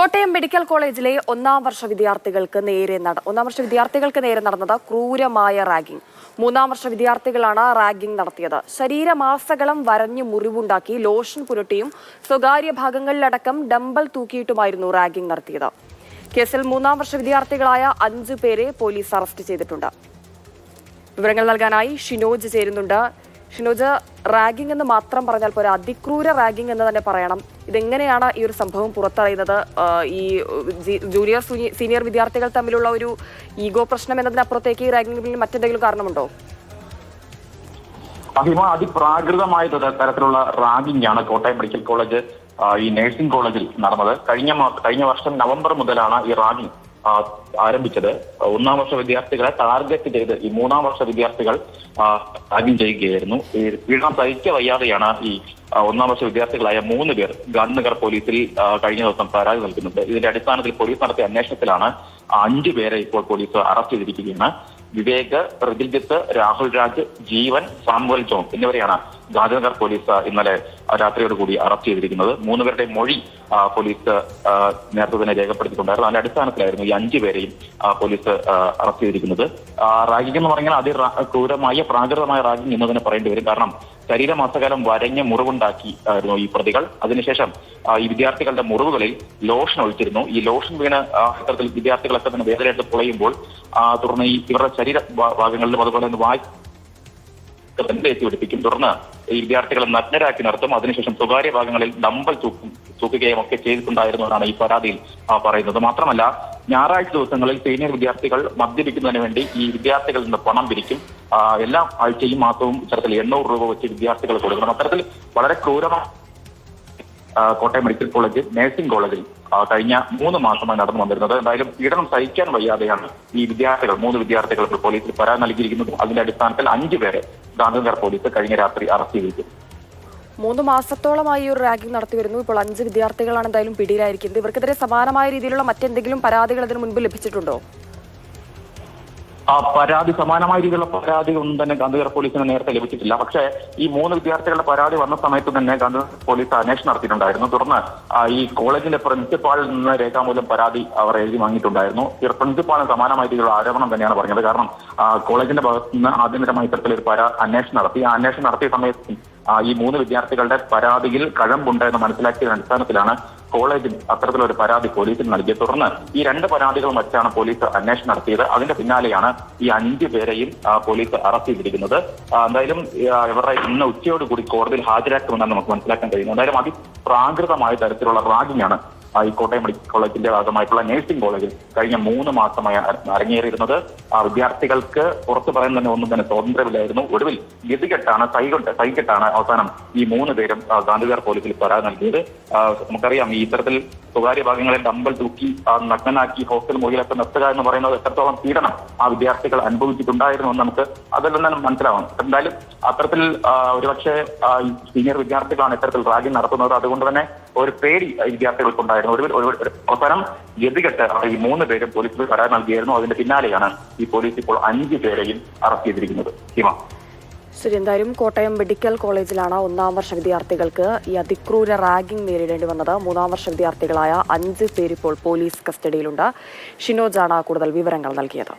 Kottayam medical കോളേജിലെ ഒന്നാം വർഷ വിദ്യാർത്ഥികൾക്ക് നേരെ നട ഒന്നാം വർഷ വിദ്യാർത്ഥികൾക്ക് നേരെ നടന്നത് ക്രൂരമായ റാഗിംഗ്. മൂന്നാം വർഷ വിദ്യാർത്ഥികളാണ് റാഗിംഗ് നടത്തിയത്. ശരീരമാസകളം വരഞ്ഞ് മുറിവുണ്ടാക്കി ലോഷൻ പുരട്ടിയും സ്വകാര്യ ഭാഗങ്ങളിലടക്കം ഡംബൽ തൂക്കിയിട്ടുമായിരുന്നു റാഗിംഗ് നടത്തിയത്. കേസിൽ മൂന്നാം വർഷ വിദ്യാർത്ഥികളായ അഞ്ചു പേരെ പോലീസ് അറസ്റ്റ് ചെയ്തിട്ടുണ്ട്. വിവരങ്ങൾ നൽകാനായി ഷിനോജ് ചേരുന്നുണ്ട്. ഷിനോജ് റാഗിംഗ് എന്ന് മാത്രം പറഞ്ഞാൽ പോലെ അതിക്രൂര റാഗിംഗ് എന്ന് തന്നെ പറയണം. ഇതെങ്ങനെയാണ് ഈ ഒരു സംഭവം പുറത്തറിയുന്നത്? ഈ ജൂനിയർ സീനിയർ വിദ്യാർത്ഥികൾ തമ്മിലുള്ള ഒരു ഈഗോ പ്രശ്നം എന്നതിനപ്പുറത്തേക്ക് ഈ റാഗിംഗ് പിന്നിൽ മറ്റെന്തെങ്കിലും കാരണമുണ്ടോ? അതിമ അതിപ്രാകൃതമായ തര- തരത്തിലുള്ള റാഗിംഗ് ആണ് കോട്ടയം മെഡിക്കൽ കോളേജ് ഈ നഴ്സിംഗ് കോളേജിൽ നടന്നത്. കഴിഞ്ഞ കഴിഞ്ഞ വർഷം നവംബർ മുതലാണ് ഈ റാഗിംഗ് ആരംഭിച്ചത്. ഒന്നാം വർഷ വിദ്യാർത്ഥികളെ ടാർഗറ്റ് ചെയ്ത് ഈ മൂന്നാം വർഷ വിദ്യാർത്ഥികൾ ആദ്യം ചെയ്യുകയായിരുന്നു. ഈ പീഡനം സഹിക്ക വയ്യാതെയാണ് ഈ ഒന്നാം വർഷ വിദ്യാർത്ഥികളായ മൂന്ന് പേർ ഗാന്ധിനഗർ പോലീസിൽ കഴിഞ്ഞ ദിവസം പരാതി നൽകുന്നുണ്ട്. ഇതിന്റെ അടിസ്ഥാനത്തിൽ പോലീസ് നടത്തിയ അന്വേഷണത്തിലാണ് അഞ്ചു പേരെ ഇപ്പോൾ പോലീസ് അറസ്റ്റ് ചെയ്തിരിക്കുകയാണ്. വിവേക് പ്രതിജിത്ത് രാഹുൽ രാജ് ജീവൻ സാമുവൽ ജോൺ എന്നിവരെയാണ് ഗാന്ധിനഗർ പോലീസ് ഇന്നലെ രാത്രിയോട് കൂടി അറസ്റ്റ് ചെയ്തിരിക്കുന്നത്. മൂന്നുപേരുടെ മൊഴി പോലീസ് നേരത്തെ തന്നെ രേഖപ്പെടുത്തിയിട്ടുണ്ടായിരുന്നു. അതിന്റെ അടിസ്ഥാനത്തിലായിരുന്നു ഈ അഞ്ചു പേരെയും പോലീസ് അറസ്റ്റ് ചെയ്തിരിക്കുന്നത്. റാഗിംഗ് എന്ന് പറഞ്ഞാൽ അതി ക്രൂരമായ പ്രാകൃതമായ റാഗിംഗ് എന്ന് തന്നെ പറയേണ്ടി വരും. കാരണം ശരീരമാസകാലം വരഞ്ഞ മുറിവുണ്ടാക്കി ആയിരുന്നു ഈ പ്രതികൾ. അതിനുശേഷം ഈ വിദ്യാർത്ഥികളുടെ മുറിവുകളിൽ ലോഷൻ ഒഴിച്ചിരുന്നു. ഈ ലോഷൻ വീണ് ഇത്തരത്തിൽ വിദ്യാർത്ഥികളൊക്കെ തന്നെ വേദനയായിട്ട് പൊളയുമ്പോൾ തുടർന്ന് ഈ ഇവരുടെ ശരീര ഭാഗങ്ങളിലും അതുപോലെ തന്നെ വായ് തന്നെ പിടിപ്പിക്കും തുടർന്ന് ഈ വിദ്യാർത്ഥികളെ നഗ്നരാക്കി നടത്തും. അതിനുശേഷം സ്വകാര്യ ഭാഗങ്ങളിൽ ഡമ്പൽ തൂക്കും തൂക്കുകയും ഒക്കെ ചെയ്തിട്ടുണ്ടായിരുന്നു എന്നാണ് ഈ പരാതിയിൽ പറയുന്നത്. മാത്രമല്ല ഞായറാഴ്ച ദിവസങ്ങളിൽ സീനിയർ വിദ്യാർത്ഥികൾ മദ്യപിക്കുന്നതിന് വേണ്ടി ഈ വിദ്യാർത്ഥികളിൽ നിന്ന് പണം പിരിക്കും. എല്ലാ ആഴ്ചയും മാസവും ഇത്തരത്തിൽ എണ്ണൂറ് രൂപ വെച്ച് വിദ്യാർത്ഥികൾ കൊടുക്കണം. അത്തരത്തിൽ വളരെ ക്രൂരമായ കോട്ടയം മെഡിക്കൽ കോളേജ് നഴ്സിംഗ് കോളേജിൽ കഴിഞ്ഞ മൂന്ന് മാസമായി നടന്നു വന്നിരുന്നത്. എന്തായാലും പീഡനം സഹിക്കാൻ വയ്യാതെയാണ് ഈ വിദ്യാർത്ഥികൾ മൂന്ന് വിദ്യാർത്ഥികൾ ഇപ്പോൾ പോലീസിൽ പരാതി നൽകിയിരിക്കുന്നത്. അതിന്റെ അടിസ്ഥാനത്തിൽ അഞ്ചു പേരെ ഗാന്ധിനഗർ പോലീസ് കഴിഞ്ഞ രാത്രി അറസ്റ്റ് ചെയ്തിരിക്കുന്നു മൂന്ന് മാസത്തോളമായി ഒരു റാഗിംഗ് നടത്തി വരുന്നു. ഇപ്പോൾ അഞ്ച് വിദ്യാർത്ഥികളാണ് എന്തായാലും പിടിയിലായിരിക്കുന്നത്. ഇവർക്കെതിരെ സമാനമായ രീതിയിലുള്ള മറ്റെന്തെങ്കിലും പരാതികൾ ഇതിനു മുൻപ് ലഭിച്ചിട്ടുണ്ടോ? ആ പരാതി സമാനമായ രീതിയിലുള്ള പരാതി ഒന്നും തന്നെ ഗാന്ധിനഗർ പോലീസിന് നേരത്തെ ലഭിച്ചിട്ടില്ല. പക്ഷേ ഈ മൂന്ന് വിദ്യാർത്ഥികളുടെ പരാതി വന്ന സമയത്ത് തന്നെ ഗാന്ധിനഗർ പോലീസ് അന്വേഷണം നടത്തിയിട്ടുണ്ടായിരുന്നു. തുടർന്ന് ഈ കോളേജിന്റെ പ്രിൻസിപ്പാളിൽ നിന്ന് രേഖാമൂലം പരാതി അവർ എഴുതി വാങ്ങിയിട്ടുണ്ടായിരുന്നു. പ്രിൻസിപ്പാളിന് സമാനമായ രീതിയിലുള്ള ആരോപണം തന്നെയാണ് പറഞ്ഞത്. കാരണം കോളേജിന്റെ ഭാഗത്ത് നിന്ന് ആദ്യമിതമായി ഇത്തരത്തിൽ ഒരു പരാ അന്വേഷണം നടത്തി. ആ അന്വേഷണം നടത്തിയ സമയത്ത് ഈ മൂന്ന് വിദ്യാർത്ഥികളുടെ പരാതിയിൽ കഴമ്പുണ്ട് എന്ന് മനസ്സിലാക്കിയ അടിസ്ഥാനത്തിലാണ് കോളേജിൽ അത്തരത്തിലൊരു പരാതി പോലീസിൽ നൽകിയ തുടർന്ന് ഈ രണ്ട് പരാതികളും വച്ചാണ് പോലീസ് അന്വേഷണം നടത്തിയത്. അതിന്റെ പിന്നാലെയാണ് ഈ അഞ്ചു പേരെയും പോലീസ് അറസ്റ്റ് ചെയ്തിരിക്കുന്നത്. എന്തായാലും ഇവരുടെ ഇന്ന് ഉച്ചയോടുകൂടി കോടതിയിൽ ഹാജരാക്കുമെന്നാണ് നമുക്ക് മനസ്സിലാക്കാൻ കഴിയുന്നത്. എന്തായാലും അതിപ്രാകൃതമായ തരത്തിലുള്ള റാഗിംഗ് ആണ് ഈ കോട്ടയം മെഡിക്കൽ കോളേജിന്റെ ഭാഗമായിട്ടുള്ള നഴ്സിംഗ് കോളേജിൽ കഴിഞ്ഞ മൂന്ന് മാസമായി അര- അരങ്ങേറിയിരുന്നത്. ആ വിദ്യാർത്ഥികൾക്ക് പുറത്തു പറയാൻ തന്നെ ഒന്നും തന്നെ സ്വാതന്ത്ര്യമില്ലായിരുന്നു. ഒടുവിൽ ഗതികെട്ടാണ് കൈകൊണ്ട് കൈകെട്ടാണ് അവസാനം ഈ മൂന്ന് പേരും ആ, പോലീസിൽ പരാതി നൽകിയത്. നമുക്കറിയാം ഈ ഇത്തരത്തിൽ സ്വകാര്യ ഭാഗങ്ങളെ ഡമ്പൽ തൂക്കി നഗ്നനാക്കി ഹോസ്റ്റൽ മുറിയിലൊക്കെ നിർത്തുക എന്ന് പറയുന്നത് എത്രത്തോളം പീഡനം ആ വിദ്യാർത്ഥികൾ അനുഭവിച്ചിട്ടുണ്ടായിരുന്നു എന്ന് നമുക്ക് അതിൽ നിന്നും തന്നെ മനസ്സിലാവും എന്തായാലും അത്തരത്തിൽ ഒരുപക്ഷെ സീനിയർ വിദ്യാർത്ഥികളാണ് ഇത്തരത്തിൽ റാഗിംഗ് നടത്തുന്നത്. അതുകൊണ്ട് തന്നെ ഒരു പേടി വിദ്യാർത്ഥികൾക്കുണ്ടായിരുന്നു. ഒരു അവസാനം ഗതികെട്ട് ഈ മൂന്ന് പേരും പോലീസിൽ പരാതി നൽകിയായിരുന്നു അതിന്റെ പിന്നാലെയാണ് ഈ പോലീസ് ഇപ്പോൾ അഞ്ച് പേരെയും അറസ്റ്റ് ചെയ്തിരിക്കുന്നത്. ഹിമ. ശരി എന്തായാലും കോട്ടയം മെഡിക്കൽ കോളേജിലാണ് ഒന്നാം വർഷ വിദ്യാർത്ഥികൾക്ക് ഈ അതിക്രൂര റാഗിംഗ് നേരിടേണ്ടി വന്നത്. മൂന്നാം വർഷ വിദ്യാർത്ഥികളായ അഞ്ച് പേരിപ്പോൾ പോലീസ് കസ്റ്റഡിയിലുണ്ട്. ഷിനോജാണ് കൂടുതൽ വിവരങ്ങൾ നൽകിയത്.